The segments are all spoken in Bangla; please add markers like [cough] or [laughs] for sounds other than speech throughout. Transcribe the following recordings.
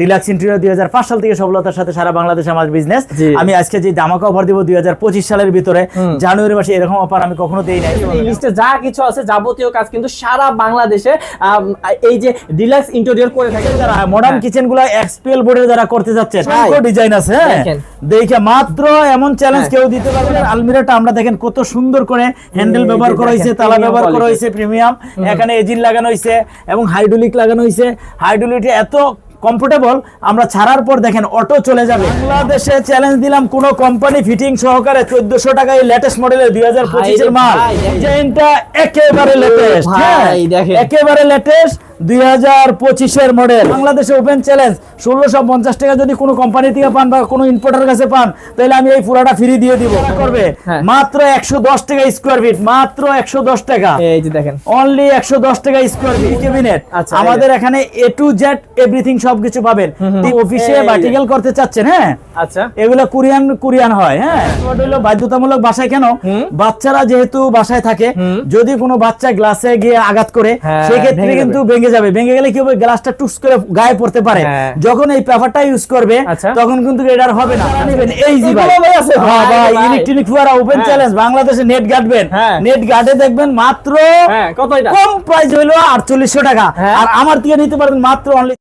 ডিলাক্স ইন্টেরিয়র দুই সাল থেকে সফলতার সাথে সারা বাংলাদেশ আমার বিজনেস আমি আজকে যে দামাকা অফার দিব দুই সালের ভিতরে জানুয়ারি মাসে এরকম অফার আমি কখনো দেই নাই। লিস্টে যা কিছু আছে যাবতীয় কাজ কিন্তু সারা বাংলাদেশে এই যে ডিলাক্স ইন্টেরিয়র করে থাকে। যারা মডার্ন কিচেনগুলা এক্সপিএল বোর্ডে যারা করতে যাচ্ছেন হ্যাঁ। ডিজাইন আছে হ্যাঁ। দেখে মাত্র এমন চ্যালেঞ্জ হ্যাঁ। কেউ দিতে পারবে না। আলমিরাটা আমরা দেখেন কত সুন্দর করে হ্যান্ডেল ব্যবহার করা হয়েছে তালা ব্যবহার করা হয়েছে প্রিমিয়াম এখানে এজিন লাগানো হয়েছে এবং হাইড্রোলিক লাগানো হয়েছে। হাইড্রোলিক এত কমফোর্টেবল আমরা ছাড়ার পর দেখেন অটো চলে যাবে। বাংলাদেশে চ্যালেঞ্জ দিলাম কোন কোম্পানি ফিটিং সহকারে চোদ্দশো টাকা এই লেটেস্ট মডেলের দুই হাজার পঁচিশের মাল। একেবারে লেটেস্ট হ্যাঁ একেবারে লেটেস্ট দুই হাজার পঁচিশের মডেল বাংলাদেশে ওপেন চ্যালেঞ্জ ষোলোশো পঞ্চাশ টাকা যদি কোনো কোম্পানি থেকে পান বা কোনো ইম্পোর্টার কাছে পান তাহলে আমি এই পুরাটা ফ্রি দিয়ে দিব। করবে? হ্যাঁ। মাত্র একশো দশ টাকা স্কোয়ার ফিট মাত্র একশো দশ টাকা। এই যে দেখেন। অনলি একশো দশ টাকা স্কোয়ার ফিট ক্যাবিনেট আমাদের এখানে এ টু জেড এভরিথিং সবকিছু পাবেন। অফিসে এই করতে চাচ্ছেন হ্যাঁ? আচ্ছা। এগুলো কোরিয়ান কোরিয়ান হয় হ্যাঁ? হলো বাধ্যতামূলক বাসায় কেন? বাচ্চারা যেহেতু বাসায় থাকে যদি কোনো বাচ্চা গ্লাসে গিয়ে আঘাত করে হ্যাঁ, সেক্ষেত্রে কিন্তু ভেঙে যাবে ভেঙে গেলে কি হবে গ্লাসটা টুস করে গায়ে পড়তে পারে হ্যাঁ। যখন এই পেপারটা ইউজ করবে আচ্ছা। তখন কিন্তু এটা আর হবে না নেবেন এই জি ভাই আছে, হ্যাঁ ভাই। ইলেকট্রনিক ফুয়ারা ওপেন। চ্যালেঞ্জ বাংলাদেশে নেট গাটবেন। নেট গাটে দেখবেন মাত্র হ্যাঁ কত কম প্রাইস হইল আটচল্লিশশো টাকা হ্যাঁ। আর আমার থেকে নিতে পারবেন মাত্র অনলি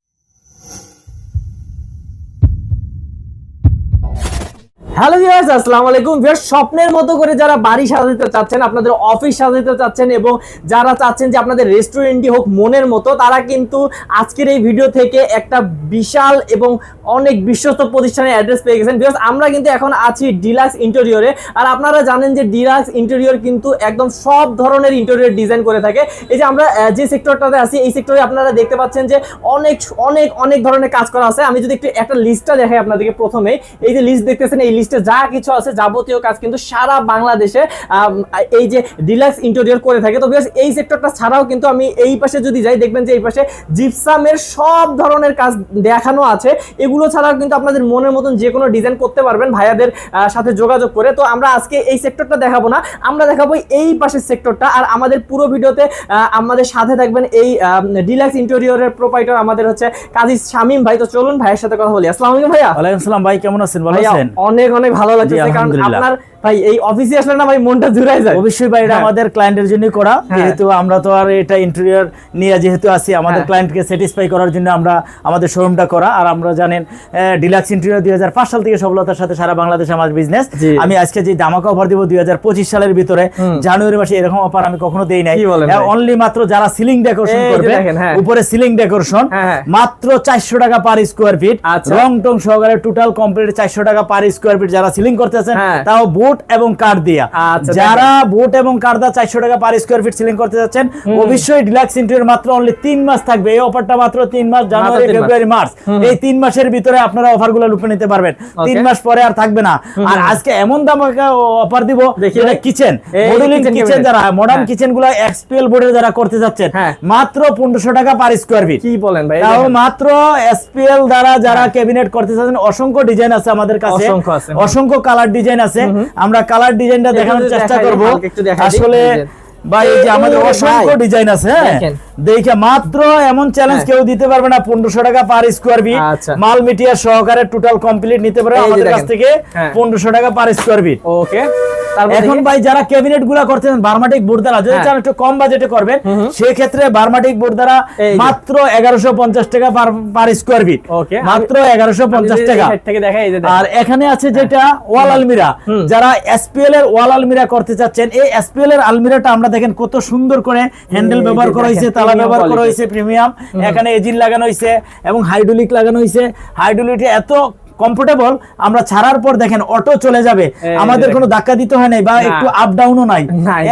হ্যালো ভিউয়ার্স আসসালামু আলাইকুম। ভিউয়ার্স স্বপ্নের মতো করে যারা বাড়ি সাজাতে চাচ্ছেন, আপনাদের অফিস সাজাতে চাচ্ছেন এবং যারা চাচ্ছেন যে আপনাদের রেস্টুরেন্টই হোক মনের মতো, তারা কিন্তু আজকের এই ভিডিও থেকে একটা বিশাল এবং অনেক বিশ্বস্ত প্রতিষ্ঠানের অ্যাড্রেস পেয়ে গেছেন। ভিউয়ার্স আমরা কিন্তু এখন আছি ডিলাক্স ইন্টেরিয়রে আর আপনারা জানেন যে ডিলাক্স ইন্টেরিয়র কিন্তু একদম সব ধরনের ইন্টেরিয়র ডিজাইন করে থাকে। এই যে আমরা যে সেক্টরটাতে আছি, এই সেক্টরে আপনারা দেখতে পাচ্ছেন যে অনেক অনেক অনেক ধরনের কাজ করা আছে। আমি যদি একটু একটা লিস্টটা দেখাই আপনাদেরকে প্রথমে। এই যে লিস্ট দেখতেছেন, এই লিস্টে যা কিছু আছে যাবতীয় কাজ কিন্তু সারা বাংলাদেশে এই যে ডিলাক্স ইন্টেরিয়র করে থাকে। তো বিকজ এই সেক্টরটা ছাড়াও কিন্তু আমি এই পাশে যদি যাই দেখবেন যে এই পাশে জিপসামের সব ধরনের কাজ দেখানো আছে। এগুলো ছাড়াও কিন্তু আপনাদের মনের মতন যে কোনো ডিজাইন করতে পারবেন ভাইয়াদের সাথে যোগাযোগ করে। তো আমরা আজকে এই সেক্টরটা দেখাবো না আমরা দেখাবো এই পাশের সেক্টরটা আর আমাদের পুরো ভিডিওতে আমাদের সাথে থাকবেন এই ডিলাক্স ইন্টেরিয়রের প্রোপাইটার আমাদের হচ্ছে কাজী শামীম ভাই। তো চলুন ভাইয়ের সাথে কথা বলি। আসসালামু আলাইকুম ভাইয়া। ওয়ালাইকুম আসসালাম ভাই কেমন আছেন? ভালো আছেন? অনেক অনেক ভালো লাগছে কারণ। আপনার ভাই এই অফিসে আসলে না ভাই মনটা জুড়াই যায় অবশ্যই ভাই এটা হ্যাঁ। আমাদের ক্লায়েন্টের জন্য করা হ্যাঁ। যেহেতু আমরা তো আর এটা ইন্টেরিয়র নিয়ে যেহেতু আছি আমাদের হ্যাঁ। ক্লায়েন্টকে স্যাটিসফাই করার জন্য আমরা আমাদের শোরুমটা করা আর আমরা জানেন ডিলাক্স ইন্টেরিয়র দুই সাল থেকে সফলতার সাথে সারা বাংলাদেশ আমার বিজনেস আমি আজকে যে অফার দিব দুই সালের ভিতরে জানুয়ারি মাসে এরকম অফার আমি কখনো দেই নাই? অনলি মাত্র যারা সিলিং ডেকোরেশন করবে হ্যাঁ। উপরে সিলিং ডেকোরেশন হ্যাঁ, হ্যাঁ। মাত্র চারশো টাকা পার স্কোয়ার ফিট। রং টং সহকারে টোটাল কমপ্লিট চারশো টাকা পার স্কোয়ার ফিট যারা সিলিং করতেছেন হ্যাঁ। তাও বুট এবং কাঠ দিয়া। আচ্ছা, যারা বুট এবং কার্ডা চারশো টাকা পার স্কোয়ার ফিট সিলিং করতে যাচ্ছেন অবশ্যই ডিলাক্স ইন্টেরিয়র মাত্র অনলি তিন মাস থাকবে। এই অফারটা মাত্র তিন মাস জানুয়ারি ফেব্রুয়ারি মার্চ এই তিন মাসের ভিতরে আপনারা অফারগুলো লুপে নিতে পারবেন। তিন মাস পরে আর থাকবে না। আর আজকে এমন দাম অফার দিব যেটা কিচেন মডুলিং কিচেন যারা মডার্ন। কিচেনগুলো এক্সপিএল বোর্ডের যারা করতে যাচ্ছেন হ্যাঁ। মাত্র পনেরোশো টাকা পার স্কোয়ার ফিট কি বলেন ভাই? তাও মাত্র এসপিএল দ্বারা যারা ক্যাবিনেট করতে চাচ্ছেন অসংখ্য ডিজাইন আছে আমাদের কাছে। অসংখ্য কালার ডিজাইন আছে। আমরা কালার ডিজাইনটা দেখানোর চেষ্টা করব। আসলে ভাই এই যে আমাদের অসংখ্য ডিজাইন আছে হ্যাঁ? দেখে মাত্র এমন চ্যালেঞ্জ। কেউ দিতে পারবে না পনেরোশো টাকা পার স্কোয়ার ফিট। মাল মিটিয়ার সহকারে টোটাল কমপ্লিট নিতে পারবে আমাদের কাছ থেকে হ্যাঁ। পনেরোশো টাকা পার স্কোয়ার ফিট ওকে এখন ভাই যারা ক্যাবিনেটগুলা করতেছেন বার্মাটিক বোর্ড দ্বারা যদি হ্যাঁ। চান একটু কম বাজেটে করবেন সেক্ষেত্রে বার্মাটিক বোর্ড দ্বারা মাত্র এগারোশো পঞ্চাশ টাকা পার স্কোয়ার ফিট মাত্র এগারোশো আমি পঞ্চাশ যদি টাকা। আর এখানে আছে যেটা ওয়াল আলমিরা। যারা এসপিএল এর ওয়াল আলমিরা করতে চাচ্ছেন এই এসপিএল এর আলমিরাটা আমরা দেখেন কত সুন্দর করে হ্যান্ডেল ব্যবহার করা হয়েছে তালা ব্যবহার করা হয়েছে প্রিমিয়াম এখানে এজিন লাগানো হয়েছে এবং হাইড্রোলিক লাগানো হয়েছে। হাইড্রোলিক এত কমফোর্টেবল আমরা ছাড়ার পর দেখেন অটো চলে যাবে। আমাদের কোনো ধাক্কা দিতে হয় নাই বা একটু আপ ডাউনও নাই।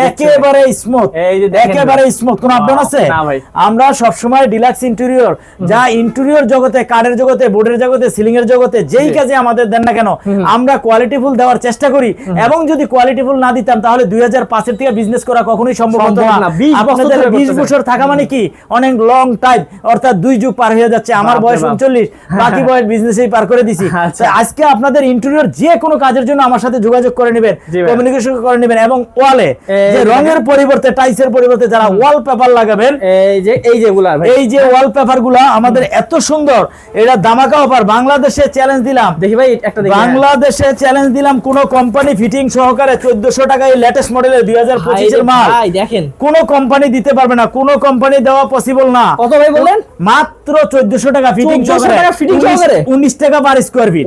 একেবারে স্মুথ এই যে দেখেন। একেবারে স্মুথ কোন আপ ডাউন আছে? না ভাই। আমরা সবসময় ডিলাক্স ইন্টেরিয়র যা ইন্টেরিয়র জগতে কাঠের জগতে বোর্ডের জগতে সিলিং এর জগতে যেই কাজে আমাদের দেন না কেন আমরা কোয়ালিটিফুল দেওয়ার চেষ্টা করি। এবং যদি কোয়ালিটি কোয়ালিটিফুল না দিতাম তাহলে দুই হাজার পাঁচের থেকে বিজনেস করা কখনোই সম্ভব হতো না। না, 20 বছর আপনাদের বিশ বছর থাকা মানে কি? অনেক লং টাইম অর্থাৎ দুই যুগ পার হয়ে যাচ্ছে। আমার বয়স বাপ। উনচল্লিশ বাকি বয়স বিজনেসেই পার করে দিছি। তো আজকে আপনাদের ইন্টেরিয়র যে কোনো কাজের জন্য আমার সাথে যোগাযোগ করে নেবেন কমিউনিকেশন করে নেবেন এবং ওয়ালে যে। রঙের পরিবর্তে টাইসের পরিবর্তে যারা ওয়াল পেপার লাগাবেন এই যে এই যেগুলা এই যে ওয়াল পেপারগুলা আমাদের এত সুন্দর। এটা দামাকা অফার বাংলাদেশে চ্যালেঞ্জ দিলাম। দেখি ভাই একটা। বাংলাদেশে চ্যালেঞ্জ দিলাম কোন কোম্পানি ফিটিং সহকারে চোদ্দশো টাকায় লেটেস্ট মডেলের দুই হাজার ভাই পঁচিশের রে মাল। ভাই দেখেন। কোন কোম্পানি দিতে পারবে না। কোন কোম্পানি দেওয়া পসিবল না। কত ভাই বললেন? মাত্র চোদ্দশো টাকা ফিটিং 1400 টাকা fitting সহকারে? উনিশ টাকা পার স্কোয়ার ফিট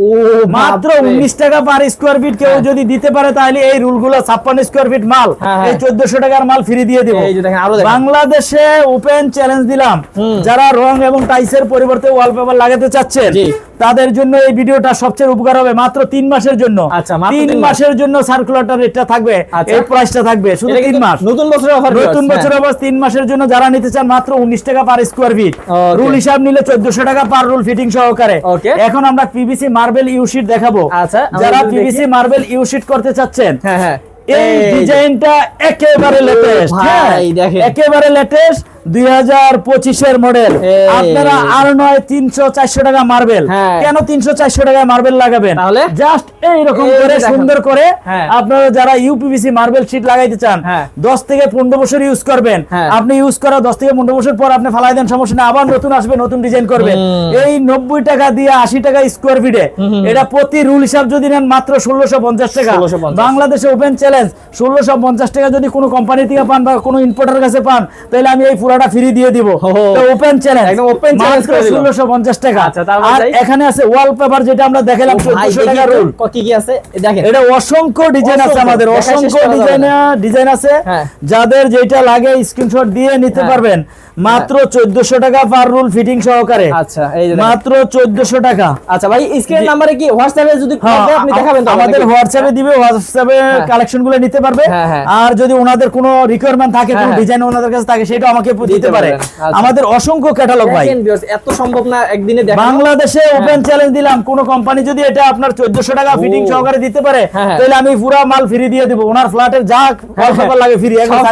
মাত্র উনিশ টাকা পার স্কোয়ার ফিট কেউ যদি দিতে পারে তাহলে এই রুলগুলো ছাপ্পান্ন স্কোয়ার ফিট মাল। হ্যাঁ, হ্যাঁ। এই চোদ্দশো টাকার মাল ফ্রি দিয়ে দিব। বাংলাদেশে ওপেন চ্যালেঞ্জ দিলাম। যারা রং এবং টাইসের পরিবর্তে ওয়ালপেপার লাগাতে চাচ্ছেন তাদের জন্য এই ভিডিওটা সবচেয়ে উপকার হবে মাত্র তিন মাসের জন্য। আচ্ছা, তিন মাসের জন্য সার্কুলারটা রেটটা থাকবে আচ্ছা। এই প্রাইসটা থাকবে শুধু তিন মাস। নতুন বছরের অফার নতুন বছর অবস্থ তিন মাসের জন্য যারা নিতে চান মাত্র উনিশ টাকা পার স্কোয়ার ফিট রুল হিসাব নিলে চোদ্দশো টাকা পার রুল ফিটিং সহকারে। এখন আমরা পিভিসি মার্বেল ইউশিট দেখাবো। আচ্ছা, যারা পিভিসি মার্বেল ইউশিট করতে চাচ্ছেন হ্যাঁ হ্যাঁ। এই ডিজাইনটা একেবারে লেটেস্ট দেখেন। একেবারে লেটেস্ট দুই হাজার পঁচিশের মডেল এই। আপনারা আর নয় তিনশো চারশো টাকা মার্বেল হ্যাঁ। কেন তিনশো চারশো টাকা মার্বেল লাগাবেন? জাস্ট এইরকম করে সুন্দর করে হ্যাঁ। আপনারা যারা ইউপিভিসি মার্বেল শীট লাগাইতে চান হ্যাঁ। দশ থেকে পনেরো বছর ইউজ করবেন। আপনি ইউজ করা দশ থেকে পনেরো বছর পর আপনি ফালাই দেন সমস্যা নেই। আবার নতুন আসবে নতুন ডিজাইন করবেন। এই নব্বই টাকা দিয়ে আশি টাকা স্কোয়ার ফিটে এটা প্রতি রুল হিসাব যদি নেন মাত্র ষোলোশো পঞ্চাশ টাকা। 1650 বাংলাদেশে ওপেন চ্যালেঞ্জ ষোলোশো পঞ্চাশ টাকা যদি কোনো কোম্পানি থেকে পান বা কোনো ইম্পোর্টার কাছে পান তাহলে আমি এই পুরাটা ফ্রি দিয়ে দিব। ওপেন চ্যালেঞ্জ একদম ওপেন টাকা। আচ্ছা, আর এখানে আছে ওয়ালপেপার যেটা আমরা দেখালাম টাকা একটু, কি কি আছে? দেখেন। এটা অসংখ্য ডিজাইন আছে আমাদের অসংখ্য ডিজাইন ডিজাইন আছে। হ্যাঁ। যাদের যেটা লাগে স্ক্রিনশট দিয়ে নিতে হ্যাঁ। পারবেন। মাত্র চোদ্দশো টাকা পার রুল ফিটিং সহকারে। আচ্ছা এই যে মাত্র চোদ্দশো টাকা। আচ্ছা ভাই স্ক্রিন নাম্বারে কি হোয়াটসঅ্যাপে যদি হ্যাঁ, আপনি দেখাবেন তো আমাদের হোয়াটসঅ্যাপে দিবে হোয়াটসঅ্যাপে হ্যাঁ। কালেকশনগুলো নিতে পারবে। হ্যাঁ, হ্যাঁ। আর যদি ওনাদের কোনো রিকোয়ারমেন্ট থাকে কোনো হ্যাঁ। ডিজাইন ওনাদের কাছে থাকে সেটা আমাকে দিতে পারে। আচ্ছা। আমাদের অসংখ্য ক্যাটালগ ভাই। এত সম্ভব না একদিনে দেখানো। বাংলাদেশে ওপেন চ্যালেঞ্জ দিলাম। কোন কোম্পানি যদি এটা আপনার চোদ্দশো টাকা ফিটিং সহকারে দিতে পারে হ্যাঁ, হ্যাঁ। তাহলে আমি পুরো মাল ফ্রি দিয়ে দিব। ওনার ফ্ল্যাটের যা ওয়ালপেপার লাগে ফ্রি একদম।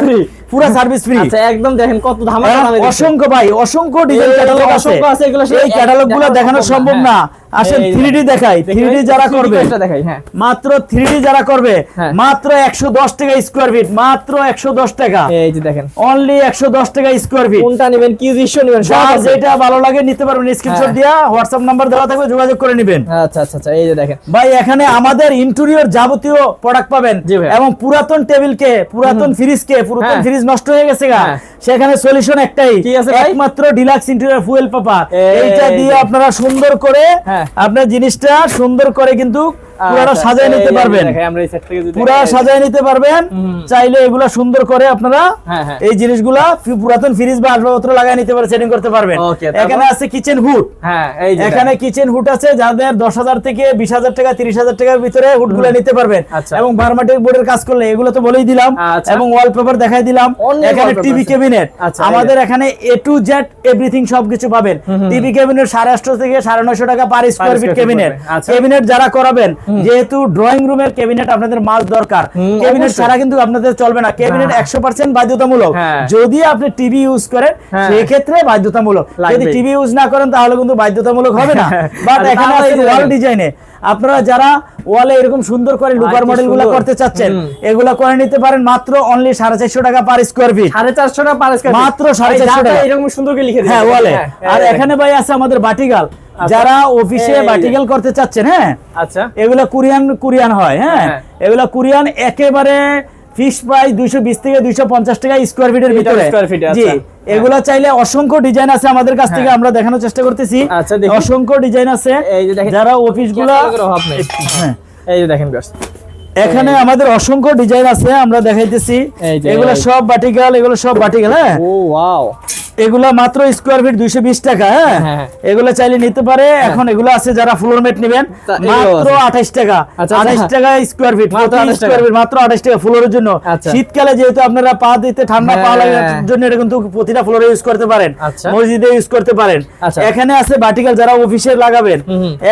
পুরো সার্ভিস ফ্রি আচ্ছা একদম দেখেন কত ধামাকা হ্যাঁ, অসংখ্য ভাই অসংখ্য ডিজাইন ক্যাটালগ আছে অসংখ্য আছে, এগুলো সেই এই এক- ক্যাটালগগুলো দেখানো সম্ভব না। আসেন দেখাই ভাই, যারা করবে দেখাই হ্যাঁ মাত্র যারা করবে হ্যাঁ। মাত্র একশো দশ টাকা স্কোয়ার ফিট মাত্র একশো দশ টাকা এই যে দেখেন অনলি একশো দশ টাকা স্কোয়ার ফিট কোনটা নেবেন কি দৃশ্য নেবেন যার। যেটা ভালো লাগে নিতে পারবেন স্ক্রিনশট হ্যাঁ। দিয়া হোয়াটসঅ্যাপ নাম্বার দেওয়া থাকবে যোগাযোগ করে নেবেন আচ্ছা আচ্ছা আচ্ছা এই যে দেখেন ভাই এখানে আমাদের ইন্টেরিয়র যাবতীয় প্রোডাক্ট পাবেন এবং পুরাতন টেবিল কে পুরাতন ফ্রিজ কে পুরাতন হ্যাঁ। ফ্রিজ নষ্ট হয়ে গেছে গা হ্যাঁ। সেখানে সলিউশন একটাই কি আছে ভাই? একমাত্র ডিলাক্স ইন্টেরিয়র ফুয়েল এই এইটা দিয়ে আপনারা সুন্দর করে হ্যাঁ। আপনার জিনিসটা সুন্দর করে কিন্তু পুরোটা আচ্ছা, সাজায় নিতে পারবেন। পুরা সাজায় নিতে পারবেন। চাইলে এগুলা সুন্দর করে আপনারা হ্যাঁ, হ্যাঁ। এই জিনিসগুলা পুরাতন ফ্রিজ বা আসবাবপত্র লাগায় নিতে পারে সেটিং করতে পারবেন। এখানে আছে কিচেন হুড হ্যাঁ এখানে কিচেন হুড আছে যাদের দশ হাজার থেকে বিশ হাজার টাকা তিরিশ হাজার টাকার ভিতরে হুডগুলো নিতে পারবেন। আচ্ছা। এবং ভার্মাটিক বোর্ডের কাজ করলে এগুলো তো বলেই দিলাম। আচ্ছা। এবং ওয়ালপেপার দেখাই দিলাম। এখানে টিভি। ক্যাবিনেট আচ্ছা, আমাদের এখানে এ টু জেড এভরিথিং সবকিছু পাবেন। টিভি ক্যাবিনেট সাড়ে আটশো থেকে সাড়ে নয়শো টাকা পার স্কোয়ার ফিট ক্যাবিনেট আচ্ছা। ক্যাবিনেট যারা করাবেন যেহেতু ড্রয়িং রুমের ক্যাবিনেট আপনাদের মাল দরকার। ক্যাবিনেট ছাড়া কিন্তু আপনাদের চলবে না। ক্যাবিনেট একশো পার্সেন্ট বাধ্যতামূলক। হ্যাঁ। যদি আপনি টিভি ইউজ করেন হ্যাঁ। সেক্ষেত্রে বাধ্যতামূলক। যদি টিভি ইউজ না করেন তাহলে কিন্তু বাধ্যতামূলক হবে না। [laughs] বাট এখানে আছে ওয়াল ডিজাইনে আপনারা যারা ওয়ালে এরকম সুন্দর করে লুকার মডেলগুলো করতে চাচ্ছেন। এগুলা করে নিতে পারেন মাত্র অনলি সাড়ে চারশো টাকা পার স্কোয়ার ফিট সাড়ে চারশো টাকা পার স্কয়ার মাত্র সাড়ে চারশো টাকা। এরকম সুন্দর করে লিখে হ্যাঁ ওয়ালে আর এখানে ভাই আছে আমাদের বাটিগাল। যারা অফিসে। বাটিগাল করতে চাচ্ছেন হ্যাঁ? আচ্ছা। এগুলা কোরিয়ান কোরিয়ান হয় হ্যাঁ? হ্যাঁ। এগুলা কোরিয়ান একেবারে ফিক্স প্রাইস দুইশো বিশ থেকে দুইশো পঞ্চাশ টাকা স্কোয়ার ফিটের ভিতরে। জি আচ্ছা। এগুলা চাইলে অসংখ্য ডিজাইন আছে আমাদের কাছ থেকে হ্যাঁ। আমরা দেখানোর চেষ্টা করতেছি। আচ্ছা, অসংখ্য ডিজাইন আছে। যারা অফিসগুলা হ্যাঁ। এই যে দেখেন এখানে আমাদের অসংখ্য ডিজাইন আছে আমরা দেখাইতেছি। এগুলো সব বাটিকাল এগুলো সব বাটিকাল হ্যাঁ? ও ওয়াও এগুলা মাত্র স্কোয়ার ফিট দুইশো বিশ টাকা হ্যাঁ হ্যাঁ। এগুলো চাইলে নিতে পারে এখন এগুলো আছে যারা ফ্লোর মেট নেবেন মাত্র আছে। আঠাইশ টাকা আচ্ছা। টাকা স্কোয়ার ফিট মাত্র 28 টাকা। স্কোয়ার ফিট মাত্র আঠাইশ টাকা ফ্লোরের জন্য আচ্ছা। শীতকালে যেহেতু আপনারা পা দিতে ঠান্ডা পা হ্যাঁ। লাগার জন্য এটা কিন্তু প্রতিটা ফ্লোরে ইউজ করতে পারেন আচ্ছা। মসজিদে ইউজ করতে পারেন আচ্ছা। এখানে আছে বাটিকাল যারা অফিসে লাগাবেন।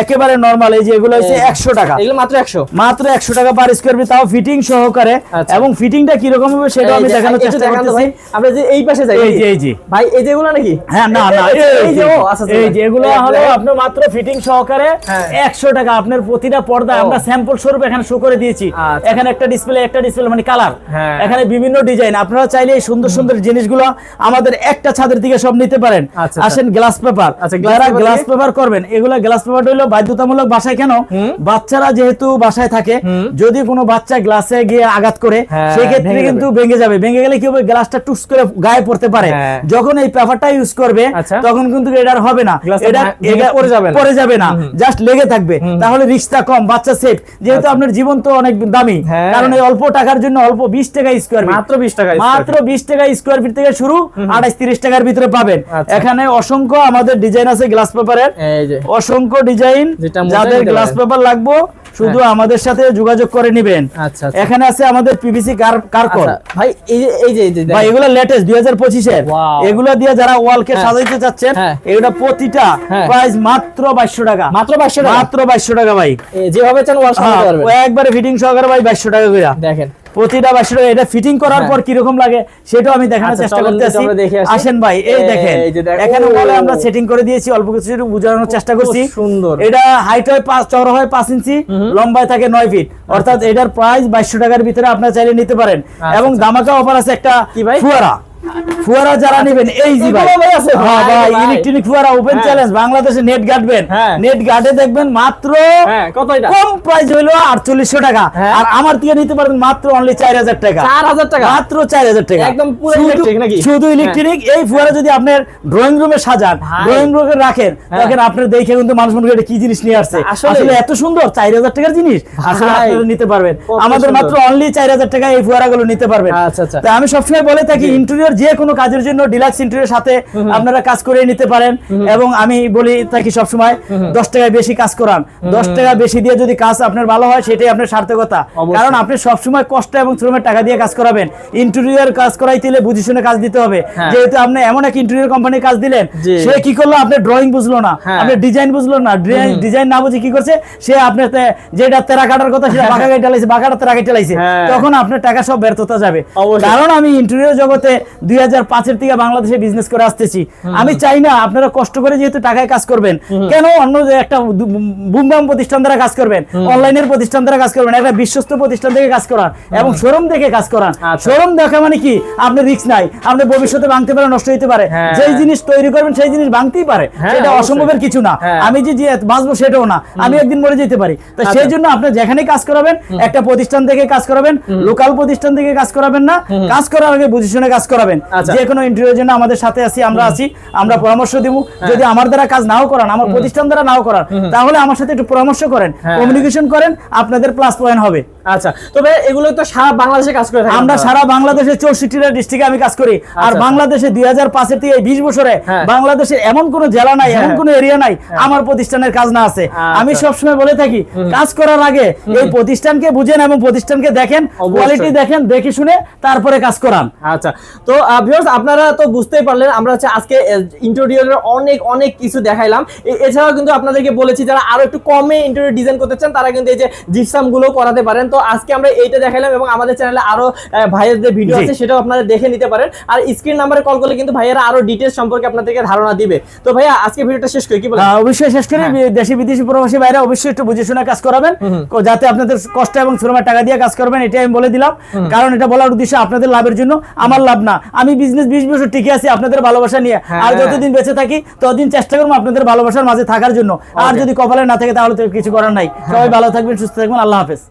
একেবারে নর্মাল এই যে এগুলো হচ্ছে একশো টাকা এগুলো মাত্র একশো মাত্র একশো টাকা পার স্কোয়ার ফিট তাও ফিটিং সহকারে। এবং ফিটিংটা কীরকম হবে সেটা আমি দেখানোর চেষ্টা করতেছি আমরা যে এই পাশে যাই এই যে এই যে ভাই এই যেগুলো নাকি? হ্যাঁ না না এই- এই এই যে যে ও আচ্ছা আচ্ছা, এই এই হলো। আপনার মাত্র ফিটিং সহকারে হ্যাঁ। একশো টাকা আপনার প্রতিটা পর্দায় ও। আমরা স্যাম্পল স্বরূপ এখানে শো করে দিয়েছি। আচ্ছা। এখানে একটা ডিসপ্লে একটা ডিসপ্লে মানে কালার হ্যাঁ। এখানে বিভিন্ন ডিজাইন আপনারা চাইলে এই সুন্দর সুন্দর জিনিসগুলো আমাদের একটা ছাদের থেকে সব নিতে পারেন। আচ্ছা, আচ্ছা। আসেন গ্লাস পেপার আচ্ছা, যারা গ্লাস পেপার করবেন এগুলো গ্লাস পেপার হলো বাধ্যতামূলক বাসায় কেন? বাচ্চারা যেহেতু বাসায় থাকে যদি কোনো বাচ্চা গ্লাসে গিয়ে আঘাত করে হ্যাঁ, সেক্ষেত্রে কিন্তু ভেঙে যাবে। ভেঙে গেলে কি হবে? গ্লাসটা টুস করে গায়ে পড়তে পারে। হ্যাঁ। যখন এই পেপারটা ইউজ করবে আচ্ছা। তখন কিন্তু এটা হবে না। এটা এটা পড়ে যাবে। পড়ে যাবে না। জাস্ট লেগে থাকবে। তাহলে রিস্কটা কম বাচ্চা সেফ যেহেতু আপনার জীবন তো অনেক দামি আচ্ছা। হ্যাঁ। কারণ এই অল্প টাকার জন্য অল্প বিশ টাকা স্কোয়ার মাত্র 20 টাকা মাত্র বিশ টাকা স্কোয়ার ফিট থেকে শুরু আঠাশ তিরিশ টাকার ভিতরে পাবেন। আচ্ছা। এখানে অসংখ্য আমাদের ডিজাইন আছে গ্লাস পেপারের এই যে। অসংখ্য ডিজাইন যাদের গ্লাস পেপার লাগবে শুধু আমাদের সাথে যোগাযোগ করে নেবেন। আচ্ছা আচ্ছা। এখানে আছে আমাদের পিভিসি কার্কল আচ্ছা, ভাই এই যে এই যে ভাই এগুলো লেটেস্ট দুই হাজার পঁচিশের। Wow. এগুলো দিয়ে যারা ওয়ালকে কে সাজাইতে চাচ্ছেন হ্যাঁ। এগুলো প্রতিটা হ্যাঁ। প্রাইস মাত্র বাইশশো টাকা। মাত্র 2200 টাকা? মাত্র বাইশশো টাকা ভাই। যেভাবে চান ওয়াল সাজাতে হ্যাঁ, পারবেন একবারে ফিটিং সহকারে ভাই বাইশশো টাকা করে দেখেন। প্রতিটা এটা ফিটিং করার হ্যাঁ। পর লাগে সেটাও আমি দেখানোর আচ্ছা, চেষ্টা চলেন করতে একটু আছি আমরা দেখে আসি। আসেন ভাই এই দেখেন এখানে বলে আমরা সেটিং করে দিয়েছি অল্প কিছু বোঝানোর চেষ্টা করছি সুন্দর। এটা হাইট হয় পাঁচ চওড়া হয় পাঁচ ইঞ্চি লম্বায় থাকে নয় ফিট অর্থাৎ এটার প্রাইস বাইশশো টাকার ভিতরে আপনার চাইলে নিতে পারেন আচ্ছা, এবং আচ্ছা। দামাকা অফার আছে একটা কি ভাই? ফুয়ারা ফুয়ারা যারা নেবেন এই জি ভাই? হ্যাঁ ভাই। ইলেকট্রনিক ফুয়ারা ওপেন। চ্যালেঞ্জ বাংলাদেশে নেট গাটবেন। নেট গাটে দেখবেন মাত্র হ্যাঁ কম প্রাইস আটচল্লিশশো টাকা হ্যাঁ। আর আমার থেকে নিতে পারবেন মাত্র অনলি চার হাজার টাকা 4000 টাকা মাত্র চার হাজার টাকা একদম শুধু- electric নাকি? শুধু ইলেকট্রিক এই ফুয়ারা যদি আপনার ড্রয়িং রুমে সাজান। ড্রয়িং রুমে রাখেন। তখন আপনার দেখে কিন্তু মানুষ মনে করে কি জিনিস নিয়ে আসছে আসলে? এত সুন্দর চার হাজার টাকার জিনিস আসলে আপনারা নিতে পারবেন আমাদের মাত্র অনলি চার হাজার টাকা এই ফুয়ারাগুলো নিতে পারবেন আচ্ছা, আচ্ছা। আমি সবসময় বলে থাকি ইন্টেরিয়র যে কোনো কাজের জন্য ডিলাক্স ইন্টেরিয়র সাথে আপনারা কাজ করে নিতে পারেন এবং আমি বলি থাকি সবসময় দশ টাকায় বেশি কাজ করান। দশ টাকা বেশি দিয়ে যদি কাজ আপনার ভালো হয় সেটাই আপনার সার্থকতা। কারণ আপনি সবসময় কষ্ট এবং শ্রমের টাকা দিয়ে কাজ করাবেন। ইন্টেরিয়র কাজ করাইতে হলে বুঝে শুনে কাজ দিতে হবে। হ্যাঁ। যেহেতু আপনি এমন এক ইন্টেরিয়র কোম্পানির কাজ দিলেন সে কি করল? আপনার ড্রয়িং বুঝলো না। হ্যাঁ। আপনার ডিজাইন বুঝলো না। ডিজাইন না বুঝে কি করছে? সে আপনার যেটা তেরা কাটার কথা সেটা বাঁকা গাইটা লাইছে বাঁকাটা তেরা গাইটা লাইছে হ্যাঁ। তখন আপনার টাকা সব ব্যর্থতা যাবে। কারণ আমি ইন্টেরিয়র জগতে দুই হাজার পাঁচের থেকে বাংলাদেশে বিজনেস করে আসতেছি। আমি চাই না আপনারা কষ্ট করে যেহেতু টাকায় কাজ করবেন। কেন অন্য একটা বুমবাম প্রতিষ্ঠান দ্বারা কাজ করবেন? অনলাইনের প্রতিষ্ঠান দ্বারা কাজ করবেন একটা বিশ্বস্ত প্রতিষ্ঠান থেকে কাজ করান এবং শোরুম থেকে কাজ করান। আচ্ছা। শোরুম দেখা মানে কি? আপনি রিস্ক নাই আপনি ভবিষ্যতে ভাঙতে পারে নষ্ট হতে পারে। হ্যাঁ। যেই জিনিস তৈরি করবেন সেই জিনিস ভাঙতেই পারে। হ্যাঁ, সেটা অসম্ভবের কিছু না। হ্যাঁ। আমি যে বাঁচবো সেটাও না। আমি একদিন মরে যেতে পারি। তো সেই আচ্ছা। জন্য আপনি যেখানেই কাজ করাবেন একটা প্রতিষ্ঠান থেকে কাজ করাবেন লোকাল প্রতিষ্ঠান থেকে কাজ করাবেন না। কাজ করার আগে বুঝে শুনে কাজ করাবেন। আচ্ছা। যে কোনো ইন্টারভিউর জন্য আমাদের সাথে আছি আমরা আছি আমরা পরামর্শ দিব হ্যাঁ। যদি আমার দ্বারা কাজ নাও করান আমার প্রতিষ্ঠান দ্বারা নাও করান তাহলে আমার সাথে একটু পরামর্শ করেন হ্যাঁ। কমিউনিকেশন করেন আপনাদের প্লাস পয়েন্ট হবে আচ্ছা তবে এগুলো তো সারা বাংলাদেশে কাজ করে আমরা সারা চৌষট্টিটা ডিস্ট্রিক্টে আমি কাজ করি আর আচ্ছা। বাংলাদেশে দুই হাজার পাঁচের থেকে বিশ বছরে হ্যাঁ। বাংলাদেশের এমন কোন জেলা নাই এমন হ্যাঁ। কোন এরিয়া নাই আমার প্রতিষ্ঠানের কাজ না আছে আচ্ছা। আমি সবসময় বলে থাকি কাজ করার আগে এই প্রতিষ্ঠানকে বুঝেন এবং প্রতিষ্ঠানকে দেখেন। কোয়ালিটি দেখেন দেখে শুনে তারপরে কাজ করান আচ্ছা তো ভিউয়ার্স আপনারা তো বুঝতেই পারলেন আমরা হচ্ছে আজকে ইন্টেরিয়রের অনেক অনেক কিছু দেখাইলাম। এছাড়াও কিন্তু আপনাদেরকে বলেছি যারা আরও একটু কমে ইন্টেরিয়র ডিজাইন করতে চান তারা কিন্তু এই যে জিপসামগুলো করাতে পারেন। তো আজকে আমরা এইটা দেখাইলাম এবং আমাদের চ্যানেলে আরও ভাইয়ের যে ভিডিও আছে সেটাও আপনারা দেখে নিতে পারেন। আর স্ক্রিন নাম্বারে কল করলে কিন্তু ভাইয়েরা আরও ডিটেলস সম্পর্কে আপনাদেরকে ধারণা দিবে। তো ভাইয়া আজকে ভিডিওটা শেষ করি কি বলেন? অবশ্যই শেষ করে। হ্যাঁ। দেশি বিদেশি প্রবাসী বাইরে অবশ্যই একটু বুঝে শুনে কাজ করাবেন। যাতে আপনাদের কষ্ট এবং শ্রমের টাকা দিয়ে কাজ করবেন এটাই আমি বলে দিলাম। কারণ এটা বলার উদ্দেশ্য আপনাদের লাভের জন্য। আমার লাভ না আমি বিজনেস বিশ বছর টিকে আছি আপনাদের ভালোবাসা নিয়ে। হ্যাঁ। আর যতদিন বেঁচে থাকি ততদিন চেষ্টা করব আপনাদের ভালোবাসার মাঝে থাকার জন্য। আর যদি কপালে না থাকে তাহলে তো কিছু করার নাই। সবাই ভালো থাকবেন সুস্থ থাকবেন আল্লাহ হাফেজ।